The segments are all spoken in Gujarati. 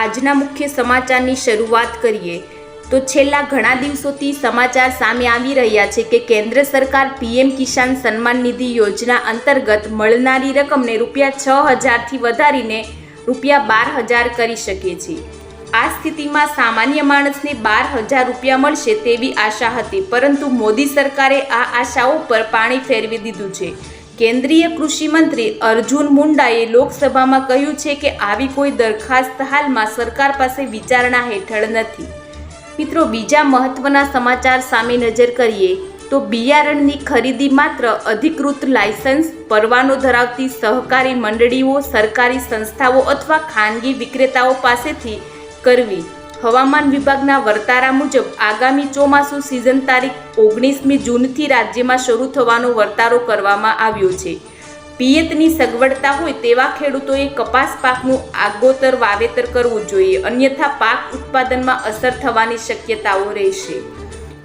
આજના મુખ્ય સમાચારની શરૂઆત કરીએ. તો છેલ્લા ઘણા દિવસોથી સમાચાર સામે આવી રહ્યા છે કે કેન્દ્ર સરકાર પીએમ કિસાન સન્માન નિધિ યોજના અંતર્ગત મળનારી રકમને રૂપિયા છ હજારથી વધારીને રૂપિયા બાર હજાર કરી શકે છે. આ સ્થિતિમાં સામાન્ય માણસને બાર હજાર રૂપિયા મળશે તેવી આશા હતી, પરંતુ મોદી સરકારે આ આશાઓ પર પાણી ફેરવી દીધું છે. કેન્દ્રીય કૃષિ મંત્રી અર્જુન મુંડાએ લોકસભામાં કહ્યું છે કે આવી કોઈ દરખાસ્ત હાલમાં સરકાર પાસે વિચારણા હેઠળ નથી. મિત્રો, બીજા મહત્વના સમાચાર સામે નજર કરીએ, તો બિયારણની ખરીદી માત્ર અધિકૃત લાયસન્સ, પરવાનો ધરાવતી સહકારી મંડળીઓ, સરકારી સંસ્થાઓ અથવા ખાનગી વિક્રેતાઓ પાસેથી કરવી. હવામાન વિભાગના વર્તારા મુજબ આગામી ચોમાસું સિઝન તારીખ ઓગણીસમી જૂનથી રાજ્યમાં શરૂ થવાનો વર્તારો કરવામાં આવ્યો છે. પિયતની સગવડતા હોય તેવા ખેડૂતોએ કપાસ પાકનું આગોતર વાવેતર કરવું જોઈએ, અન્યથા પાક ઉત્પાદનમાં અસર થવાની શક્યતાઓ રહેશે.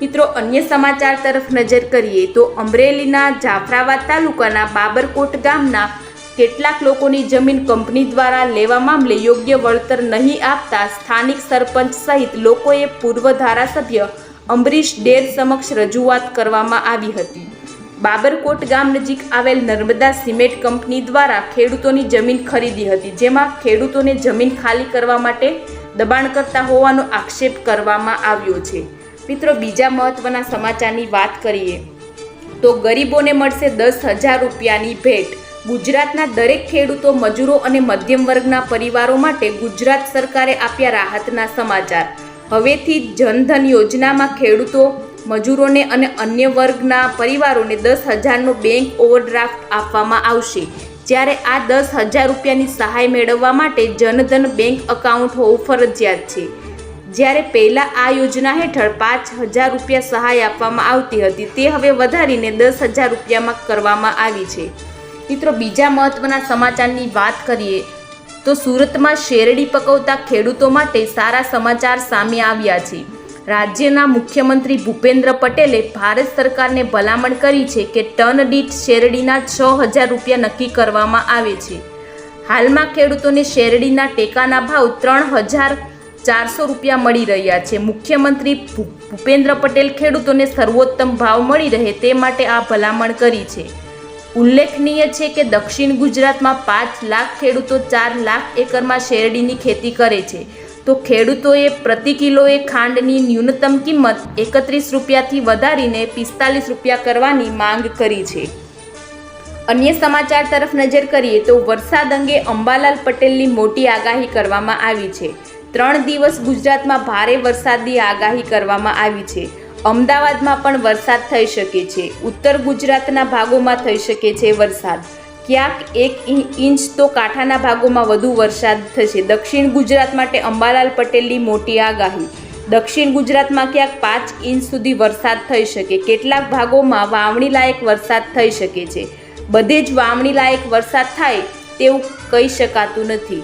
મિત્રો, અન્ય સમાચાર તરફ નજર કરીએ તો અમરેલીના જાફરાબાદ તાલુકાના બાબરકોટ ગામના કેટલાક લોકોની જમીન કંપની દ્વારા લેવા મામલે યોગ્ય વળતર નહીં આપતા સ્થાનિક સરપંચ સહિત લોકોએ પૂર્વ ધારાસભ્ય અંબરીશ ડેર સમક્ષ રજૂઆત કરવામાં આવી હતી. બાબરકોટ ગામ નજીક આવેલ નર્મદા સિમેન્ટ કંપની દ્વારા ખેડૂતોની જમીન ખરીદી હતી, જેમાં ખેડૂતોને જમીન ખાલી કરવા માટે દબાણ કરતા હોવાનો આક્ષેપ કરવામાં આવ્યો છે. મિત્રો, બીજા મહત્વના સમાચારની વાત કરીએ તો ગરીબોને મળશે દસ હજાર રૂપિયાની ભેટ. ગુજરાતના દરેક ખેડૂતો, મજૂરો અને મધ્યમ વર્ગના પરિવારો માટે ગુજરાત સરકારે આપ્યા રાહતના સમાચાર. હવેથી જનધન યોજનામાં ખેડૂતો, મજૂરોને અને અન્ય વર્ગના પરિવારોને દસ હજારનો બેંક ઓવરડ્રાફ્ટ આપવામાં આવશે. જ્યારે આ દસ હજાર રૂપિયાની સહાય મેળવવા માટે જનધન બેંક એકાઉન્ટ હોવું ફરજિયાત છે. જ્યારે પહેલાં આ યોજના હેઠળ પાંચ હજાર રૂપિયા સહાય આપવામાં આવતી હતી, તે હવે વધારીને દસ હજાર રૂપિયામાં કરવામાં આવી છે. મિત્રો, બીજા મહત્વના સમાચારની વાત કરીએ, તો સુરતમાં શેરડી પકવતા ખેડૂતો માટે સારા સમાચાર સામે આવ્યા છે. રાજ્યના મુખ્યમંત્રી ભૂપેન્દ્ર પટેલે ભારત સરકારને ભલામણ કરી છે કે ટન દીઠ શેરડીના છ હજાર રૂપિયા નક્કી કરવામાં આવે છે. હાલમાં ખેડૂતોને શેરડીના ટેકાના ભાવ ત્રણ હજાર ચારસો રૂપિયા મળી રહ્યા છે. મુખ્યમંત્રી ભૂપેન્દ્ર પટેલ ખેડૂતોને સર્વોત્તમ ભાવ મળી રહે તે માટે આ ભલામણ કરી છે. ઉલ્લેખનીય છે કે દક્ષિણ ગુજરાતમાં પાંચ લાખ ખેડૂતો ચાર લાખ એકરમાં શેરડીની ખેતી કરે છે. તો ખેડૂતોએ પ્રતિ કિલોએ ખાંડની ન્યૂનતમ કિંમત એકત્રીસ રૂપિયાથી વધારીને પિસ્તાલીસ રૂપિયા કરવાની માંગ કરી છે. અન્ય સમાચાર તરફ નજર કરીએ તો વરસાદ અંગે અંબાલાલ પટેલની મોટી આગાહી કરવામાં આવી છે. ત્રણ દિવસ ગુજરાતમાં ભારે વરસાદની આગાહી કરવામાં આવી છે. અમદાવાદમાં પણ વરસાદ થઈ શકે છે. ઉત્તર ગુજરાતના ભાગોમાં થઈ શકે છે વરસાદ. ક્યાંક એક ઇંચ તો કાંઠાના ભાગોમાં વધુ વરસાદ થશે. દક્ષિણ ગુજરાત માટે અંબાલાલ પટેલની મોટી આગાહી. દક્ષિણ ગુજરાતમાં ક્યાંક પાંચ ઇંચ સુધી વરસાદ થઈ શકે. કેટલાક ભાગોમાં વાવણી લાયક વરસાદ થઈ શકે છે. બધે જ વાવણી લાયક વરસાદ થાય તેવું કહી શકાતું નથી.